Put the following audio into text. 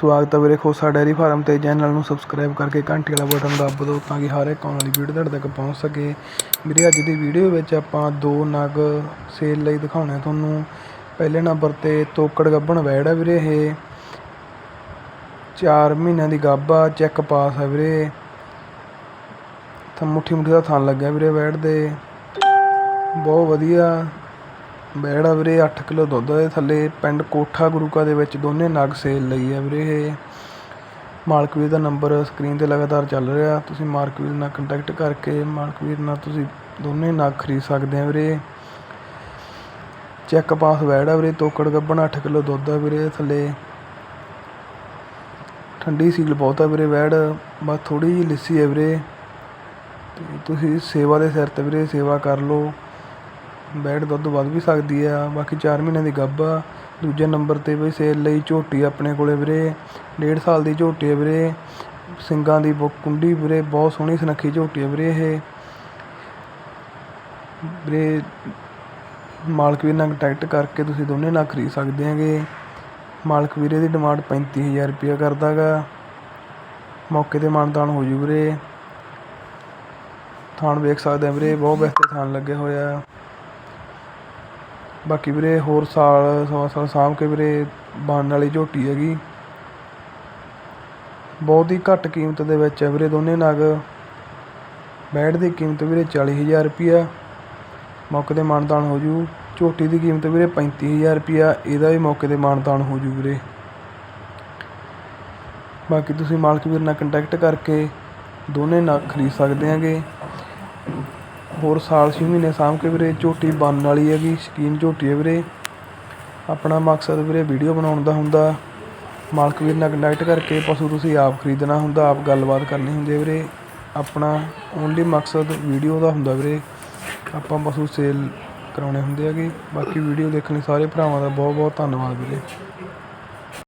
ਸਵਾਗਤ ਹੈ ਵੀਰੇ ਖੋਸਾ ਡੈਰੀ ਫਾਰਮ ਤੇ। ਚੈਨਲ ਨੂੰ ਸਬਸਕ੍ਰਾਈਬ ਕਰਕੇ ਘੰਟੀ ਵਾਲਾ ਬਟਨ ਦੱਬ ਦਿਓ ਤਾਂ ਕਿ ਹਰ ਇੱਕ ਆਉਣ ਵਾਲੀ ਵੀਡੀਓ ਤੁਹਾਡੇ ਤੱਕ ਪਹੁੰਚ ਸਕੇ। ਵੀਰੇ ਅੱਜ ਦੀ ਵੀਡੀਓ ਵਿੱਚ ਆਪਾਂ ਦੋ ਨਗ ਸੇਲ ਲਈ ਦਿਖਾਉਣੇ ਤੁਹਾਨੂੰ। ਪਹਿਲੇ ਨੰਬਰ ਤੇ ਤੋਕੜ ਗੱਭਣ ਵੈੜ ਹੈ ਵੀਰੇ ਇਹ। 4 ਮਹੀਨਿਆਂ ਦੀ ਗਾਬਾ ਚੈੱਕ ਪਾਸ ਹੈ ਵੀਰੇ। ਤਾਂ ਮੁੱਠੀ ਮੁੱਠੀ ਦਾ ਥਣ ਲੱਗਿਆ ਵੀਰੇ ਵੈੜ ਦੇ। ਬਹੁਤ ਵਧੀਆ। ਬੈੜ ਆ ਵੀਰੇ 8 ਕਿਲੋ ਦੁੱਧ ਦੇ ਥੱਲੇ। ਪਿੰਡ ਕੋਠਾ ਗੁਰੂਕਾ ਦੇ ਵਿੱਚ ਦੋਨੇ ਨਗ ਸੇਲ ਲਈ ਹੈ ਵੀਰੇ ਇਹ। ਮਾਲਕ ਵੀਰ ਦਾ ਨੰਬਰ ਸਕਰੀਨ ਤੇ ਲਗਾਤਾਰ ਚੱਲ ਰਿਹਾ। ਤੁਸੀਂ ਮਾਲਕ ਵੀਰ ਨਾਲ ਕੰਟੈਕਟ ਕਰਕੇ ਮਾਲਕ ਵੀਰ ਨਾਲ ਤੁਸੀਂ ਦੋਨੇ ਨਗ ਖਰੀਦ ਸਕਦੇ ਆ ਵੀਰੇ। ਚੈੱਕ ਪਾਸ ਵੈੜ ਆ ਵੀਰੇ, ਤੋਕੜ ਗੱਬਣ 8 ਕਿਲੋ ਦੁੱਧ ਆ ਵੀਰੇ ਥੱਲੇ। ਠੰਡੀ ਸੀਲ ਬਹੁਤ ਆ ਵੀਰੇ ਵੈੜ ਬਸ ਥੋੜੀ ਜਿਹੀ ਲਿੱਸੀ ਹੈ ਵੀਰੇ। ਤੇ ਤੁਸੀਂ ਸੇਵਾ ਦੇ ਸਿਰ ਤੇ ਵੀਰੇ ਸੇਵਾ ਕਰ ਲਓ। ਬੈਡ ਦੁੱਧ ਵੱਧ ਵੀ ਸਕਦੀ ਆ, ਬਾਕੀ ਚਾਰ ਮਹੀਨਿਆਂ ਦੀ ਗੱਭ ਆ ਦੂਜੇ ਨੰਬਰ ਤੇ ਵੀ ਸੇਲ ਲਈ ਝੋਟੀ ਆਪਣੇ ਕੋਲ ਵੀਰੇ, ਡੇਢ ਸਾਲ ਦੀ ਝੋਟੀ ਆ ਵੀਰੇ, ਸਿੰਗਾਂ ਦੀ ਬੁੱਕ ਕੁੰਡੀ ਵੀਰੇ, ਬਹੁਤ ਸੋਹਣੀ ਸੁਨੱਖੀ ਝੋਟੀ ਆ ਵੀਰੇ ਇਹ। ਵੀਰੇ ਮਾਲਕ ਵੀਰ ਨਾਲ ਕੰਟੈਕਟ ਕਰਕੇ ਤੁਸੀਂ ਦੋਨੇ ਨਾਲ ਖਰੀਦ ਸਕਦੇ ਹੈਗੇ। ਮਾਲਕ ਵੀਰੇ ਦੀ ਡਿਮਾਂਡ 35000 ਰੁਪਇਆ ਕਰਦਾ ਗਾ ਮੌਕੇ ਤੇ ਮਾਨਦਾਨ ਹੋ ਜੂ ਵੀਰੇ। ਥਾਣ ਵੇਖ ਸਕਦੇ ਆ ਵੀਰੇ, ਬਹੁਤ ਬਿਹਤਰ ਥਾਣ ਲੱਗਿਆ ਹੋਇਆ। ਬਾਕੀ ਵੀਰੇ ਹੋਰ ਸਾਲ, ਸਵਾ ਸਾਲ ਸਾਂਭ ਕੇ ਵੀਰੇ ਬਣਨ ਵਾਲੀ ਝੋਟੀ ਹੈਗੀ। ਬਹੁਤ ਹੀ ਘੱਟ ਕੀਮਤ ਦੇ ਵਿੱਚ ਹੈ ਵੀਰੇ ਦੋਨੇ ਨਗ। ਬੈਡ ਦੀ ਕੀਮਤ ਵੀਰੇ 40000 ਰੁਪਿਆ ਮੌਕੇ ਤੇ ਮਾਨਦਾਨ ਹੋ ਜੂ। ਝੋਟੀ ਦੀ ਕੀਮਤ ਵੀਰੇ 35000 ਰੁਪਿਆ ਇਹਦਾ ਵੀ ਮੌਕੇ ਤੇ ਮਾਨਦਾਨ ਹੋ ਜੂ ਵੀਰੇ। ਬਾਕੀ ਤੁਸੀਂ ਮਾਲਕ ਵੀਰ ਨਾਲ ਕੰਟੈਕਟ ਕਰਕੇ ਦੋਨੇ ਨਗ ਖਰੀਦ ਸਕਦੇ ਆਂਗੇ ਹੋਰ ਸਾਲ ਛੇ ਮਹੀਨੇ ਸਾਂਭ ਕੇ ਵੀਰੇ, ਝੋਟੀ ਬਣਨ ਵਾਲੀ ਹੈਗੀ, ਸ਼ਕੀਨ ਝੋਟੀ ਹੈ ਵੀਰੇ। ਆਪਣਾ ਮਕਸਦ ਵੀਰੇ ਵੀਡੀਓ ਬਣਾਉਣ ਦਾ ਹੁੰਦਾ। ਮਾਲਕ ਵੀਰ ਨਾਲ ਕੰਟੈਕਟ ਕਰਕੇ ਪਸ਼ੂ ਤੁਸੀਂ ਆਪ ਖਰੀਦਣਾ ਹੁੰਦਾ, ਆਪ ਗੱਲਬਾਤ ਕਰਨੀ ਹੁੰਦੀ ਹੈ ਵੀਰੇ। ਆਪਣਾ ਓਨਲੀ ਮਕਸਦ ਵੀਡੀਓ ਦਾ ਹੁੰਦਾ ਵੀਰੇ। ਆਪਾਂ ਪਸ਼ੂ ਸੇਲ ਕਰਾਉਣੇ ਹੁੰਦੇ ਹੈਗੇ। ਬਾਕੀ ਵੀਡੀਓ ਦੇਖਣ ਲਈ ਸਾਰੇ ਭਰਾਵਾਂ ਦਾ ਬਹੁਤ ਬਹੁਤ ਧੰਨਵਾਦ ਵੀਰੇ।